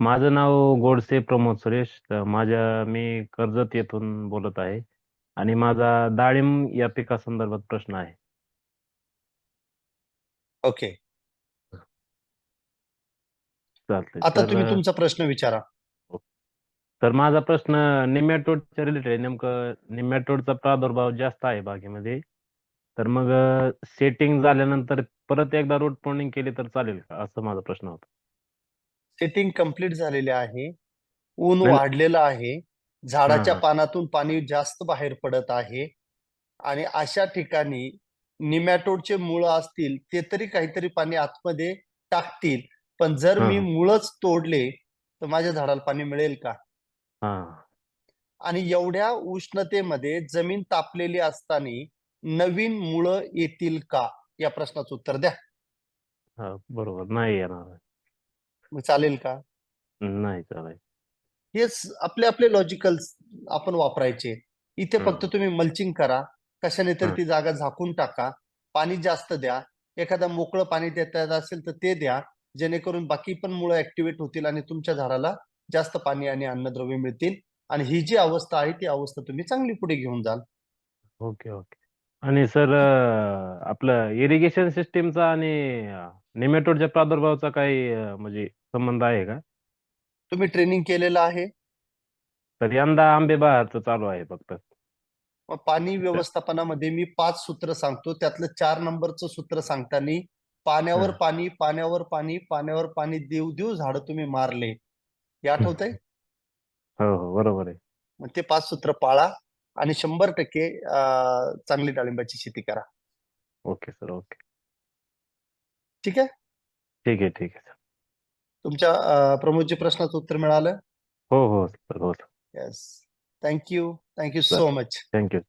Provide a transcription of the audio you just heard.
माझं नाव गोडसे प्रमोद सुरेश. माझ्या मी कर्जत येथून बोलत आहे. आणि माझा डाळिंब या पिकासंदर्भात प्रश्न आहे. ओके. चालतंय. आता तर तुम्ही तुमचा प्रश्न विचारा. तर माझा प्रश्न निमॅटोडच्या रिलेटेड आहे. नेमकं निमॅटोडचा प्रादुर्भाव जास्त आहे बागेमध्ये. तर मग सेटिंग झाल्यानंतर परत एकदा रूट पॉनिंग केली तर चालेल का? असं माझा प्रश्न होता. सेटिंग कंप्लीट झालेले आहे. ऊन नाही. वाढलेलं आहे. झाडाच्या हा. पानातून पाणी जास्त बाहेर पडत आहे. आणि अशा ठिकाणी निमॅटोडचे मुळं असतील ते तरी काहीतरी पाणी आतमध्ये टाकतील. पण जर हा. मी मुळच तोडले तर माझ्या झाडाला पाणी मिळेल का? हा. आणि एवढ्या उष्णतेमध्ये जमीन तापलेली असताना नवीन मुळं येतील का? या प्रश्नाचं उत्तर द्या. हा बरोबर. नाही येणार. मग चालेल का? नाही चालेल. हेच आपले आपले लॉजिकल आपण वापरायचे. इथे फक्त. तुम्ही मल्चिंग करा. कशाने तर. ती जागा झाकून टाका. पाणी जास्त द्या. एखादा मोकळं पाणी देता येत असेल तर ते द्या. जेणेकरून बाकी पण मुळं ऍक्टिव्हेट होतील आणि तुमच्या झाडाला जास्त पाणी आणि अन्नद्रव्य मिळतील. आणि ही जी अवस्था आहे ती अवस्था तुम्ही चांगली पुढे घेऊन जाल. Okay okay. आणि सर आपलं इरिगेशन सिस्टीमचा आणि नेमॅटोडच्या प्रादुर्भावाचा काही अं, म्हणजे संबंध आहे का? तुम्ही ट्रेनिंग केलेलं आहे? तर यंदा आंबे बहारचं चालू आहे फक्त. मग पाणी व्यवस्थापनामध्ये मी पाच सूत्र सांगतो. त्यातलं चार नंबरचं सूत्र सांगताना पाण्यावर हा. पाणी पाण्यावर पाणी पाण्यावर पाणी देऊ देऊ झाडं तुम्ही मारले. हे आठवतंय? हो हो बरोबर आहे. मग ते पाच सूत्र पाळा आणि शंभर टक्के अं, चांगली डाळिंबाची शेती करा. Okay sir okay. ठीक आहे? ठीक आहे ठीक आहे. तुमच्या अं, प्रमोदजी प्रश्नाचं उत्तर मिळालं? हो हो सर हो sir yes thank you thank you. So much thank you